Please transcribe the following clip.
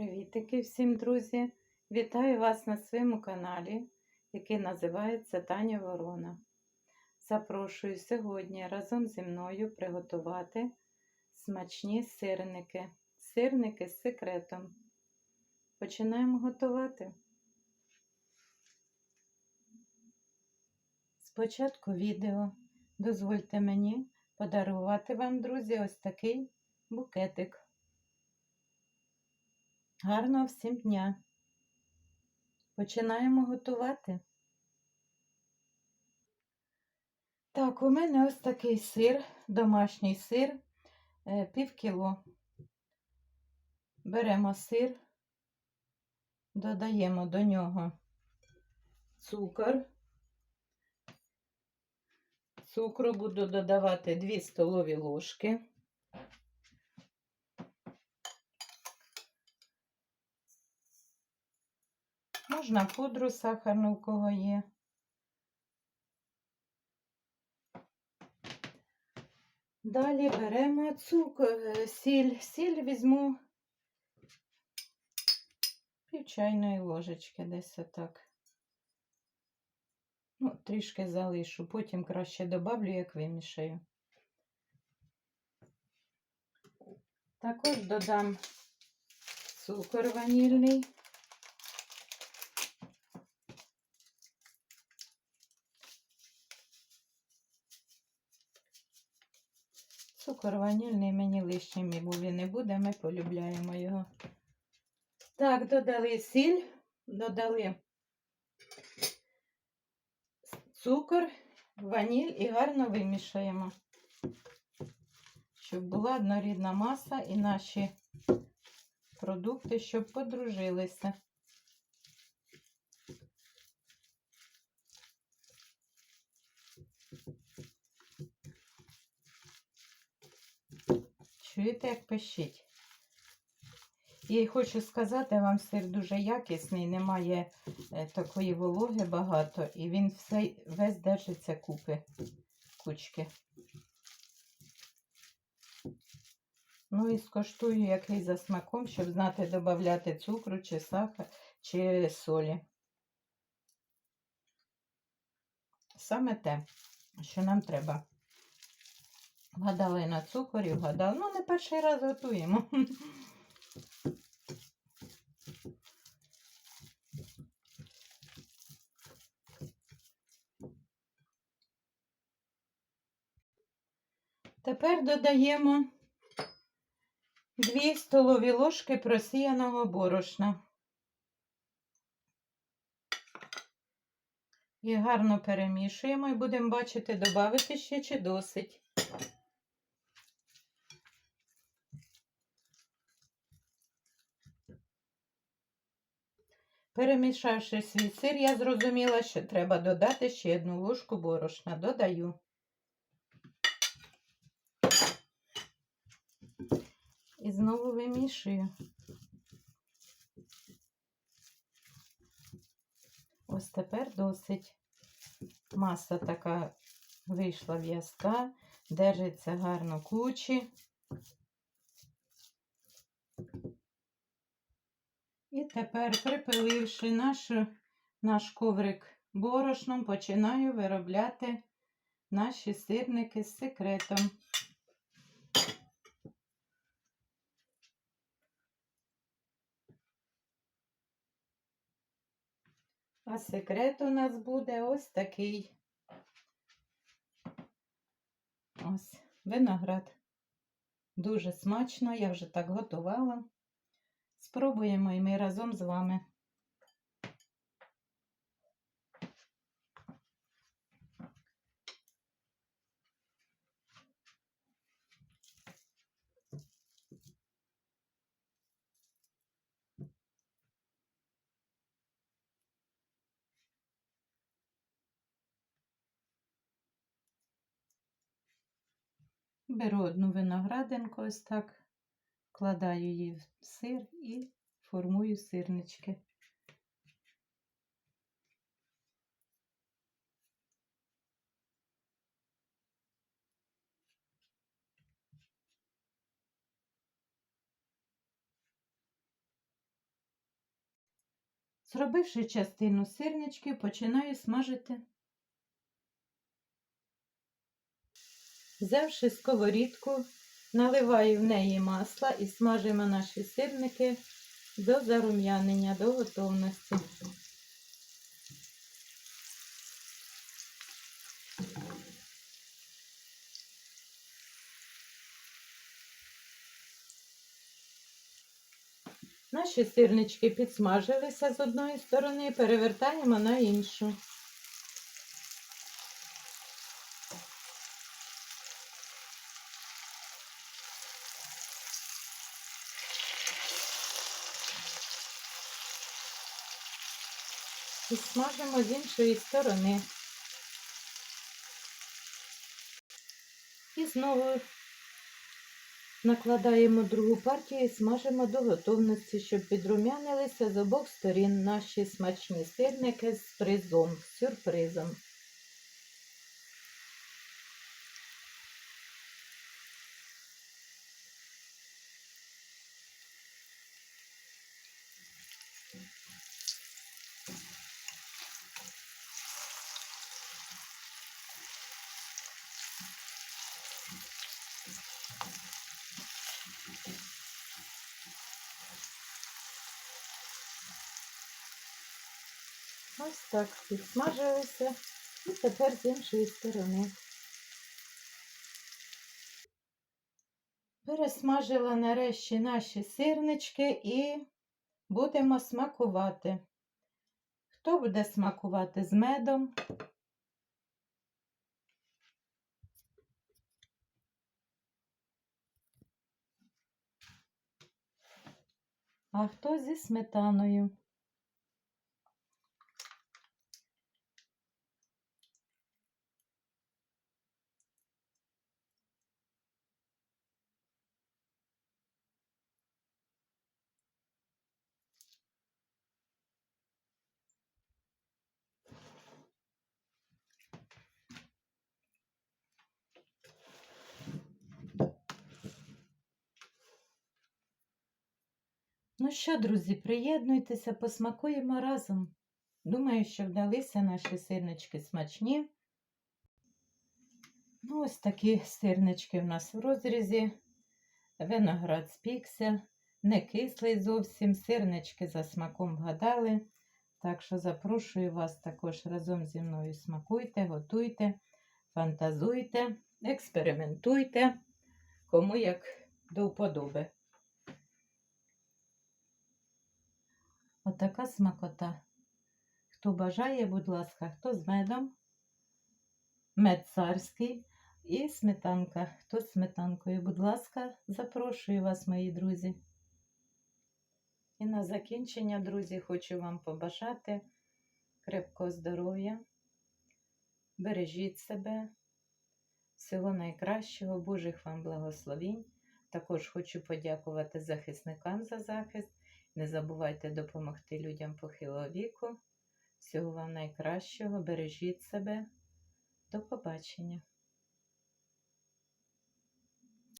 Привітики всім, друзі! Вітаю вас на своєму каналі, який називається Таня Ворона. Запрошую сьогодні разом зі мною приготувати смачні сирники. Сирники з секретом. Починаємо готувати. Спочатку відео дозвольте мені подарувати вам, друзі, ось такий букетик. Гарного всім дня. Починаємо готувати. Так, у мене ось такий сир, домашній сир, е, пів кіло. Беремо сир, додаємо до нього цукор. Цукру буду додавати 2 столові ложки. Можна пудру сахарну, у кого є. Далі беремо цукор, сіль. Сіль візьму пів чайної ложечки десь отак. Ну, трішки залишу, потім краще добавлю, як вимішаю. Також додам цукор ванільний. Цукор ванільний мені був і не буде, ми полюбляємо його. Так, додали сіль, додали цукор, ваніль і гарно вимішаємо, щоб була однорідна маса і наші продукти, щоб подружилися. Чуєте, як пищить? І хочу сказати, вам сир дуже якісний, немає е, такої вологи багато, і він все, весь держиться купи, кучки. Ну і скоштую який за смаком, щоб знати, додати цукру, чи сахар, чи солі. Саме те, що нам треба. Вгадали на цукорі, вгадали. Ну, не перший раз готуємо. Тепер додаємо 2 столові ложки просіяного борошна. І гарно перемішуємо і будемо бачити, додати ще чи досить. Перемішавши свій сир, я зрозуміла, що треба додати ще одну ложку борошна. Додаю. І знову вимішую. Ось тепер досить. Маса така вийшла в'язка, держиться гарно кучі. Тепер, припиливши наш, наш коврик борошном, починаю виробляти наші сирники з секретом. А секрет у нас буде ось такий. Ось виноград. Дуже смачно, я вже так готувала. Спробуємо і ми разом з вами. Беру одну виноградинку, ось так, вкладаю її в сир і формую сирнички. Зробивши частину сирничків, починаю смажити. Взявши сковорідку, наливаю в неї масло і смажимо наші сирники до зарум'янення, до готовності. Наші сирнички підсмажилися з одної сторони, перевертаємо на іншу. І смажимо з іншої сторони. І знову накладаємо другу партію і смажимо до готовності, щоб підрумянилися з обох сторін наші смачні сирники з призом, сюрпризом. Ось так підсмажилися. І тепер з іншої сторони. Пересмажила нарешті наші сирнички і будемо смакувати. Хто буде смакувати з медом? А хто зі сметаною? Ну що, друзі, приєднуйтеся, посмакуємо разом. Думаю, що вдалися наші сирнички смачні. Ну, ось такі сирнички в нас в розрізі. Виноград спікся, не кислий зовсім, сирнички за смаком вгадали. Так що запрошую вас також разом зі мною смакуйте, готуйте, фантазуйте, експериментуйте, кому як до вподоби. Отака смакота. Хто бажає, будь ласка, хто з медом, мед царський і сметанка. Хто з сметанкою, будь ласка, запрошую вас, мої друзі. І на закінчення, друзі, хочу вам побажати крепкого здоров'я. Бережіть себе, всього найкращого, Божих вам благословінь. Також хочу подякувати захисникам за захист. Не забувайте допомогти людям похилого віку. Всього вам найкращого, бережіть себе. До побачення!